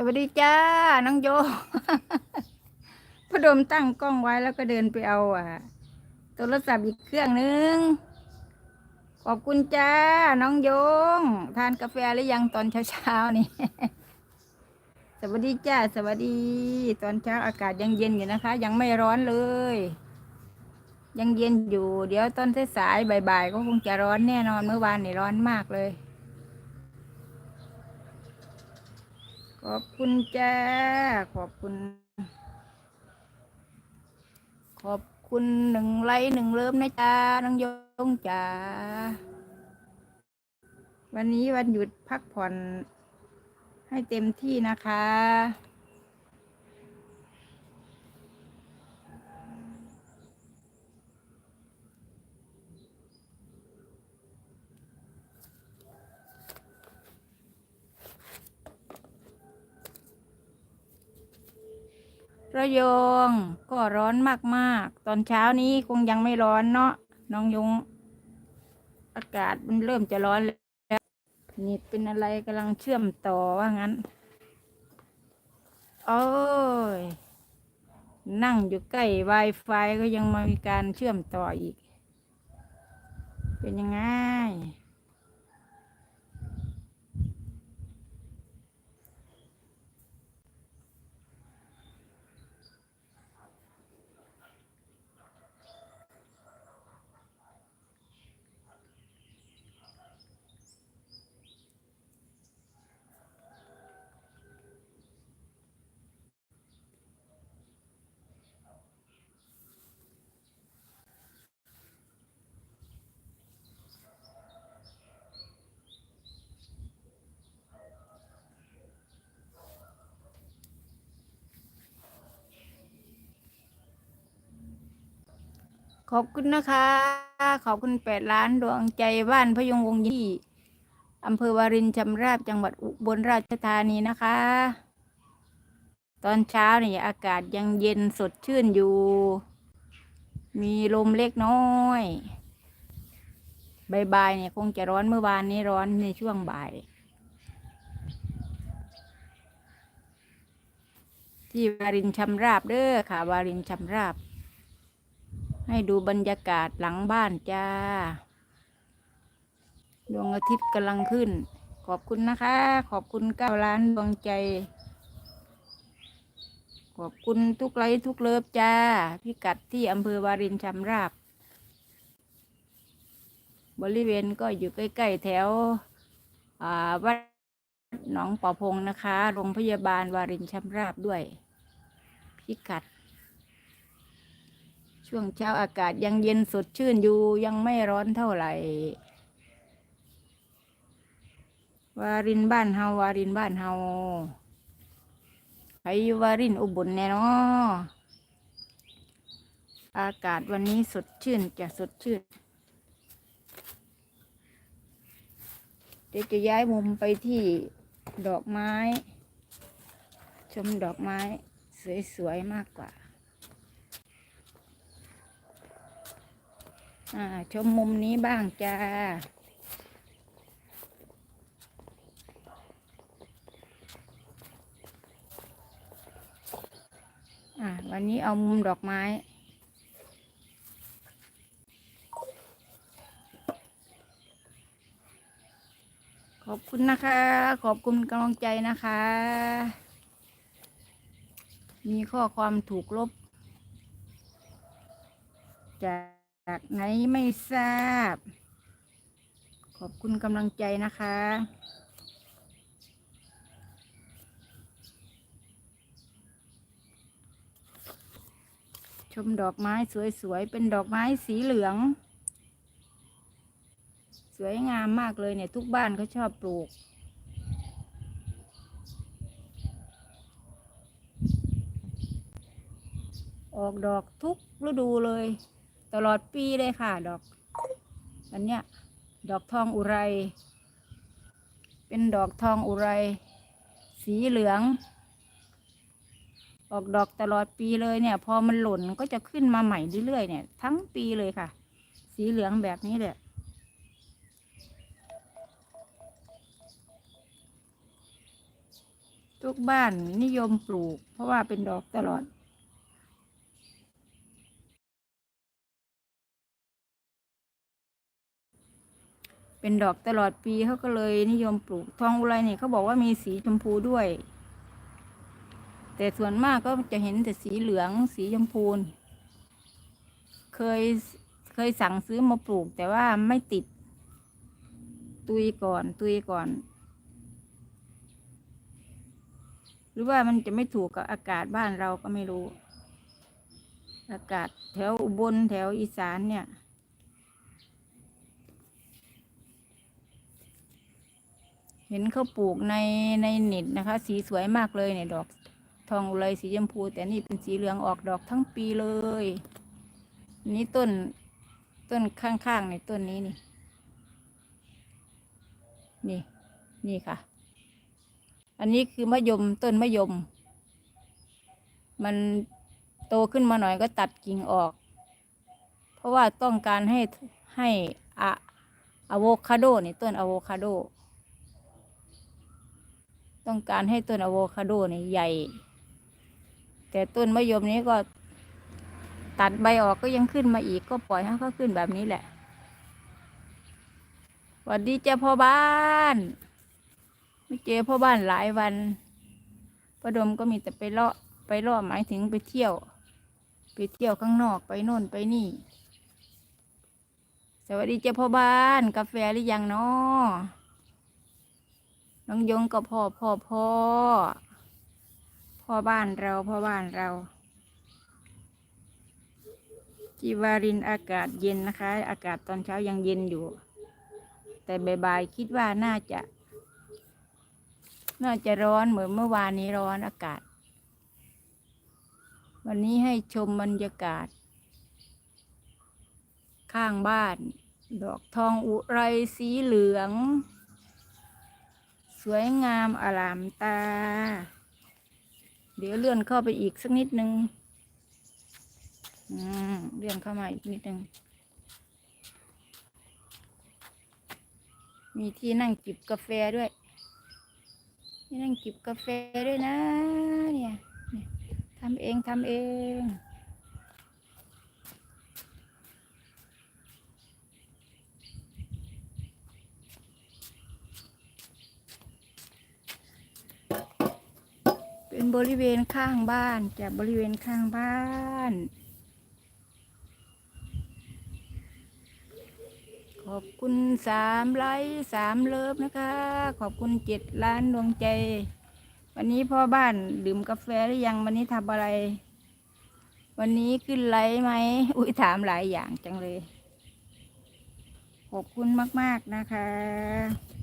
สวัสดีจ้า น้องโยพอดมตั้งกล้องไว้แล้วก็เดินไปเอาอะโทรศัพท์อีกเครื่องนึง ขอบคุณจ้า น้องโยง ทานกาแฟหรือยังตอนเช้าๆนี่ สวัสดีจ้า สวัสดี ตอนเช้าอากาศยังเย็นอยู่นะคะ ยังไม่ร้อนเลย ยังเย็นอยู่ เดี๋ยวตอนสายๆบ่ายๆก็คงจะร้อนแน่นอนเมื่อวานนี่ร้อนมากเลย ขอบคุณจ้า ขอบคุณ ขอบคุณหนึ่งไลค์หนึ่งเริ่มนะจ้าน้องยงจ้า วันนี้วันหยุดพักผ่อนให้เต็มที่นะคะ ระยองก็ร้อนมากๆ ตอนเช้านี้คงยังไม่ร้อนเนาะน้องยง อากาศมันเริ่มจะร้อนแล้วนี่เป็นอะไรกำลังเชื่อมต่อว่างั้น โอ้ย นั่งอยู่ใกล้ Wi-Fi ก็ยังมามีการเชื่อมต่ออีก เป็นยังไง ขอบคุณนะคะ ขอบคุณแปดล้านดวงใจบ้านพยงวงยี่อำเภอวารินชำราบจังหวัดอุบลราชธานีนะคะ ตอนเช้านี่อากาศยังเย็นสดชื่นอยู่ มีลมเล็กน้อยบ่ายๆเนี่ยคงจะร้อนเมื่อวานนี้ร้อนในช่วงบ่าย ที่วารินชำราบเด้อค่ะ วารินชำราบ ให้ดูบรรยากาศหลังบ้านจ้า ดวงอาทิตย์กำลังขึ้น ขอบคุณนะคะ ขอบคุณเก้าล้านดวงใจ ขอบคุณทุกไลค์ทุกเลิฟจ้า พิกัดที่อำเภอวารินชำราบ บริเวณก็อยู่ใกล้ๆแถววัดหนองปอพงนะคะ โรงพยาบาลวารินชำราบด้วย พิกัด ช่วงเช้าอากาศยังเย็นสดชื่นอยู่ยังไม่ร้อนเท่าไหร่ วารินบ้านเฮาวารินบ้านเฮาใครอยู่วารินอุบลแน่นออากาศวันนี้สดชื่นจะสดชื่น เดี๋ยวจะย้ายมุมไปที่ดอกไม้ ชมดอกไม้ สวยๆ มากกว่า อ่า ชมมุมนี้บ้างจ้า อ่า วันนี้เอามุมดอกไม้ขอบคุณนะคะ ขอบคุณกำลังใจนะคะ มีข้อความถูกลบจาก ไหนไม่ทราบ ขอบคุณกำลังใจนะคะ ชมดอกไม้สวยๆ เป็นดอกไม้สีเหลือง สวยงามมากเลยเนี่ยทุกบ้านเขาชอบปลูกออกดอกทุกฤดูเลย ตลอดปีเลยค่ะ ดอกอันเนี้ยดอกทองอุไร เป็นดอกทองอุไร สีเหลือง ออกดอกตลอดปีเลยเนี่ย พอมันหล่นก็จะขึ้นมาใหม่เรื่อยๆเนี่ย ทั้งปีเลยค่ะ สีเหลืองแบบนี้แหละทุกบ้านนิยมปลูก เพราะว่าเป็นดอกตลอด เป็นดอกตลอดปีเขาก็เลยนิยมปลูกทองอุไรเนี่ยเขาบอกว่ามีสีชมพูด้วย แต่ส่วนมากก็จะเห็นแต่สีเหลืองสีชมพูเคยเคยสั่งซื้อมาปลูกแต่ว่าไม่ติด ตุยก่อนตุยก่อน หรือว่ามันจะไม่ถูกกับอากาศบ้านเราก็ไม่รู้ อากาศแถวอุบลแถวอีสานเนี่ย เห็นเขาปลูกในในเน็ตนะคะ สีสวยมากเลยเนี่ยดอกทองอุไรสีชมพู แต่นี่เป็นสีเหลืองออกดอกทั้งปีเลยนนี่ต้นต้นข้างๆในต้นนี้นี่ นี่นี่ค่ะ อันนี้คือมะยมต้นมะยม มันโตขึ้นมาหน่อยก็ตัดกิ่งออก เพราะว่าต้องการให้ให้อะอะโวคาโดนี่ต้นอะโวคาโด ต้องการให้ต้นอะโวคาโดนี่ใหญ่ แต่ต้นมะยมนี้ก็ตัดใบออกก็ยังขึ้นมาอีกก็ปล่อยให้เขาขึ้นแบบนี้แหละสวัสดีเจ้าพ่อบ้านไม่เจอพ่อบ้านหลายวันประดมก็มีแต่ไปเลาะไปเลาะหมายถึงไปเที่ยว ไปเที่ยวข้างนอกไปโน่นไปนี่ สวัสดีเจ้าพ่อบ้าน กาแฟหรือยังเนาะ น้องยงก็พ่อพ่อพ่อพ่อบ้านเราพ่อบ้านเราจีวารินอากาศเย็นนะคะ อากาศตอนเช้ายังเย็นอยู่ แต่บ่ายๆคิดว่าน่าจะ น่าจะร้อนเหมือนเมื่อวานนี้ร้อนอากาศ วันนี้ให้ชมบรรยากาศ ข้างบ้าน ดอกทองอุไรสีเหลือง สวยงามอลามตา เดี๋ยวเลื่อนเข้าไปอีกสักนิดนึงเลื่อนเข้ามาอีกนิดนึง มีที่นั่งจิบกาแฟด้วยที่นั่งจิบกาแฟด้วยนะ เนี่ยทำเองทำเอง เป็นบริเวณข้างบ้านจากบริเวณข้างบ้าน ขอบคุณสามไลค์สามเลิฟนะคะ ขอบคุณเจ็ดล้านดวงใจ วันนี้พ่อบ้านดื่มกาแฟหรือยังวันนี้ทำอะไร วันนี้ขึ้นไลค์ไหมอุ้ยถามหลายอย่างจังเลย ขอบคุณมาก ๆ นะคะ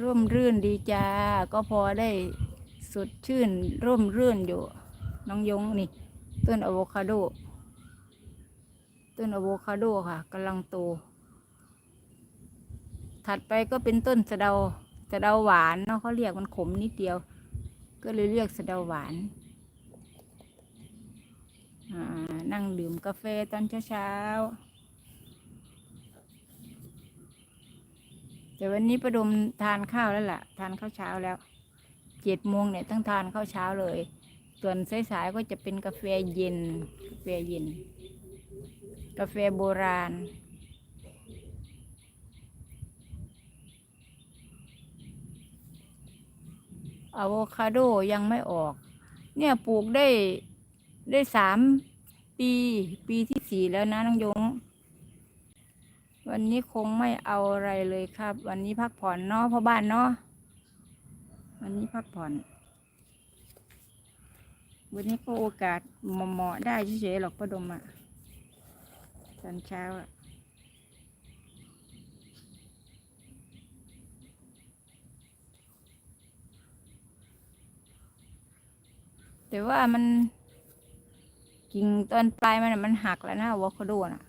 ร่มรื่นดีจ้า ก็พอได้สดชื่น ร่มรื่นอยู่ น้องยงนี่ ต้นอะโวคาโด ต้นอะโวคาโดค่ะกำลังโต ถัดไปก็เป็นต้นสะเดาสะเดาหวานเนาะเขาเรียกมันขมนิดเดียว ก็เลยเรียกสะเดาหวานอ่านั่งดื่มกาแฟตอนเช้าๆ แต่วันนี้ประดมทานข้าวแล้วล่ะ ทานข้าวเช้าแล้วเจ็ดโมงเนี่ยต้องทานข้าวเช้าเลย ส่วนสายๆก็จะเป็นกาแฟเย็นกาแฟเย็น กาแฟโบราณอะโวคาโดยังไม่ออก เนี่ยปลูกได้ได้สามปี ปีที่สี่แล้วนะน้องยง นนี้คงไม่เอาอะไรเลยครับ วันนี้พักผ่อนเนาะพ่อบ้านเนาะวันนี้พักผ่อน วันนี้ก็โอกาสเหมาะๆได้เฉยๆหรอกพ่อดมอะตอนเช้าอะแต่ว่ามันกิ่งตอนปลายมันมันหักแล้วนะอะโคโดน่ะ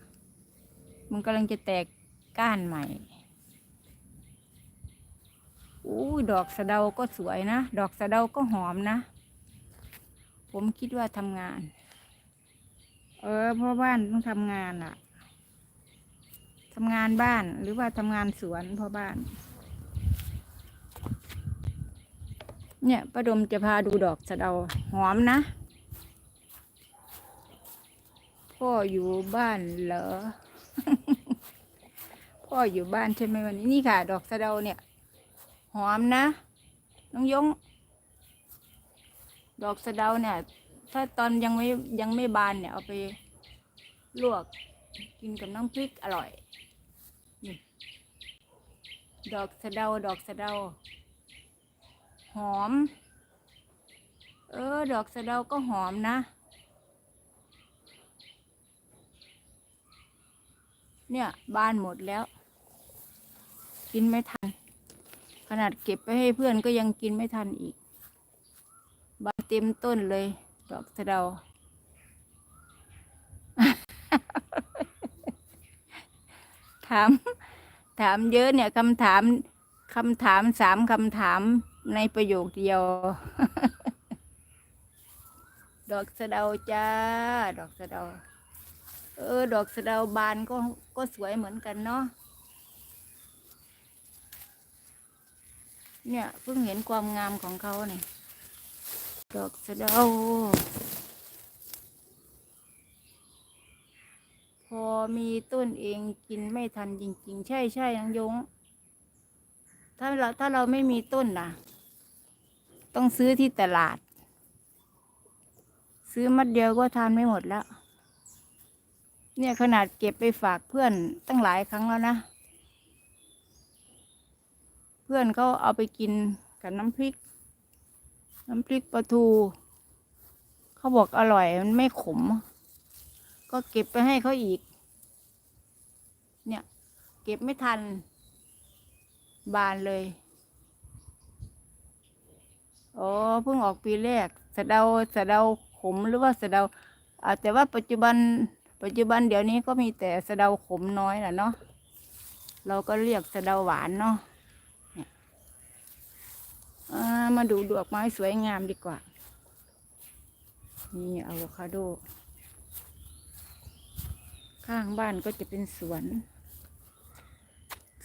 มันกำลังจะแตก ก้านใหม่อู้ยดอกสะเดาก็สวยนะ ดอกสะเดาก็หอมนะ ผมคิดว่าทำงาน เออพ่อบ้านต้องทำงานอะทำงานบ้านหรือว่าทำงานสวนพ่อบ้าน เนี่ยป้าดมจะพาดูดอกสะเดาหอมนะ พ่ออยู่บ้านเหรอ พ่ออยู่บ้านใช่ไหมวันนี้นี่ค่ะ ดอกสะเดาเนี่ย หอมนะ น้องยง ดอกสะเดาเนี่ย ถ้าตอนยังไม่ยังไม่บานเนี่ย เอาไปลวกกินกับน้ำพริกอร่อยนี่ดอกสะเดา ดอกสะเดา หอม เออ ดอกสะเดาก็หอมนะ เนี่ย บานหมดแล้ว กินไม่ทัน ขนาดเก็บไปให้เพื่อนก็ยังกินไม่ทันอีก บานเต็มต้นเลย ดอกสะเดา ถาม ถามเยอะเนี่ยคำถามคำถามสามคำถามในประโยคเดียว ดอกสะเดาจ้า ดอกสะเดา เออ ดอกสะเดาบานก็ก็สวยเหมือนกันเนาะ เนี่ยเพิ่งเห็นความงามของเขาเนี่ยดอกสะเดาพอมีต้นเองกินไม่ทันจริง ๆ ใช่ใช่นางยง ถ้าเราถ้าเราไม่มีต้นนะต้องซื้อที่ตลาด ซื้อมัดเดียวก็ทานไม่หมดแล้ว เนี่ยขนาดเก็บไปฝากเพื่อนตั้งหลายครั้งแล้วนะ เพื่อนเขาเอาไปกินกับน้ำพริก น้ำพริกปลาทู เขาบอกอร่อยมันไม่ขม ก็เก็บไปให้เขาอีก เนี่ย เก็บไม่ทัน บานเลยอ๋อเพิ่งออกปีแรกสะเดาสะเดาขมหรือว่าสะเดาอาจแต่ว่าปัจจุบัน ปัจจุบันเดี๋ยวนี้ก็มีแต่สะเดาขมน้อยแหละเนาะเราก็เรียกสะเดาหวานเนาะ มาดูดอกไม้สวยงามดีกว่า นี่อะโวคาโด ข้างบ้านก็จะเป็นสวน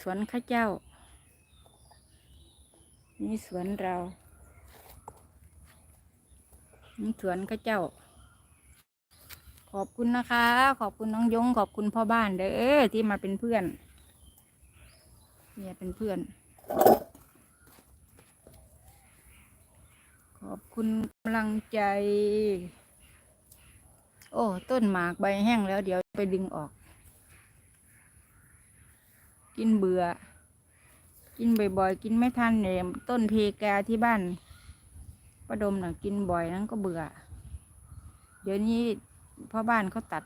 สวนข้าเจ้า นี่สวนเรา นี่สวนข้าเจ้า ขอบคุณนะคะ ขอบคุณน้องยง ขอบคุณพ่อบ้านเด้อที่มาเป็นเพื่อน เนี่ยเป็นเพื่อน ขอบ คุณกำลังใจ โอ้ ต้นหมากใบแห้งแล้ว เดี๋ยวไปดึงออก กินเบื่อ กินบ่อยๆ กินไม่ทันเนี่ยต้นเพกาที่บ้านประดมน่ะกินบ่อยนั้นก็เบื่อ เดี๋ยวนี้พ่อบ้านเขาตัด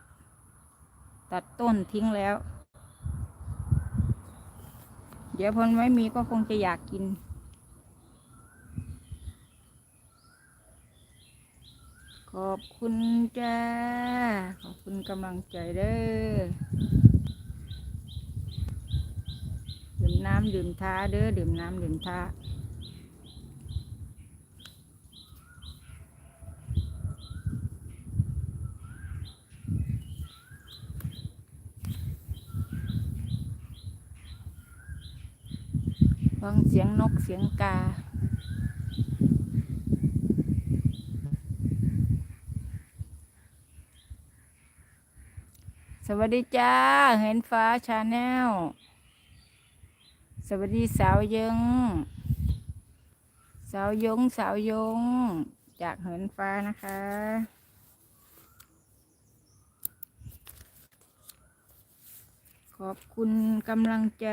ตัดต้นทิ้งแล้ว เดี๋ยวพอไม่มีก็คงจะอยากกิน ขอบคุณจ้า ขอบคุณกำลังใจเด้อดื่มน้ำดื่มท่าเด้อดื่มน้ำดื่มท่าฟังเสียงนกเสียงกา วัสดีจ้า เห็นฟ้าชาแนล สวัสดีสาวยงสาวยงสาวยง จากเหินฟ้านะคะ ขอบคุณกำลังใจ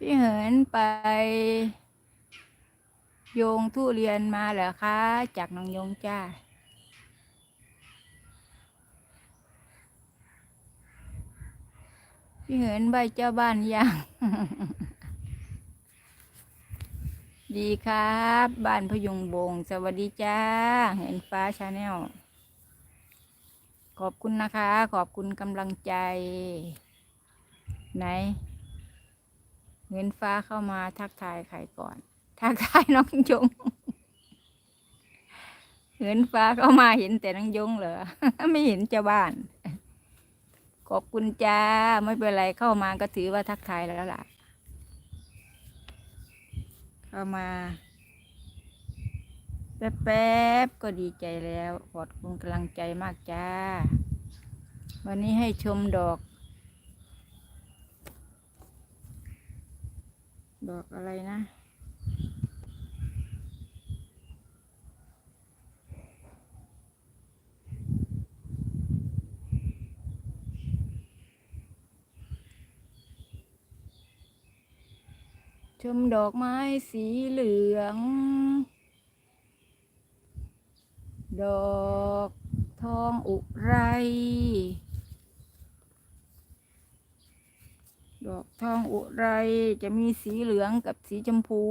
พี่เหินไป โยงทุเรียนมาเหรอคะ จากน้องโยงจ้าพี่เหินใบเจ้าบ้านยังดีครับ บ้านพยุงบง สวัสดีจ้า เห็นฟ้าชาแนลขอบคุณนะคะ ขอบคุณกำลังใจ ไหน เงินฟ้าเข้ามาทักทายใครก่อน ทักทายน้องยงเหินฟ้าเข้ามาเห็นแต่นางยงเหรอ ไม่เห็นเจ้าบ้าน ขอบคุณจ้า ไม่เป็นไรเข้ามาก็ถือว่าทักทายแล้วล่ะ เข้ามาแป๊บๆก็ดีใจแล้ว ขอบคุณกำลังใจมากจ้า วันนี้ให้ชมดอก ดอกอะไรนะชมดอกไม้สีเหลือง ดอกทองอุไร ดอกทองอุไรจะมีสีเหลืองกับสีชมพู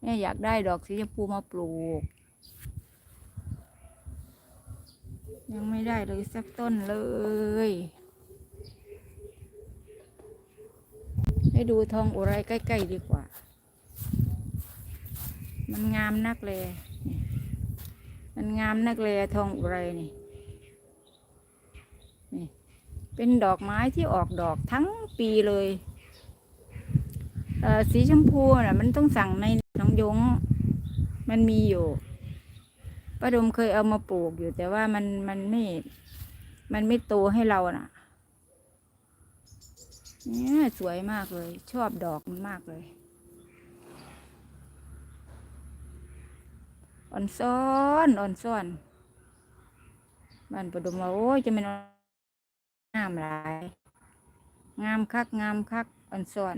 แม่อยากได้ดอกสีชมพูมาปลูก ยังไม่ได้เลยสักต้นเลย ให้ดูทองอุไรใกล้ ๆ ดีกว่า มันงามนักเลย มันงามนักเลยทองอุไรนี่ เป็นดอกไม้ที่ออกดอกทั้งปีเลยเอ่อสีชมพูน่ะ มันต้องสั่งในน้องยง มันมีอยู่ป้าดมเคยเอามาปลูกอยู่ แต่ว่ามันมันไม่ มันไม่โตให้เราน่ะเนี่ยสวยมากเลย ชอบดอกมันมากเลยอ่อนซ้อนอ่อนซ้อนบ้านประดมว่าโอ้ยจะเป็น งามหลาย งามคักงามคักอ่อนซ้อน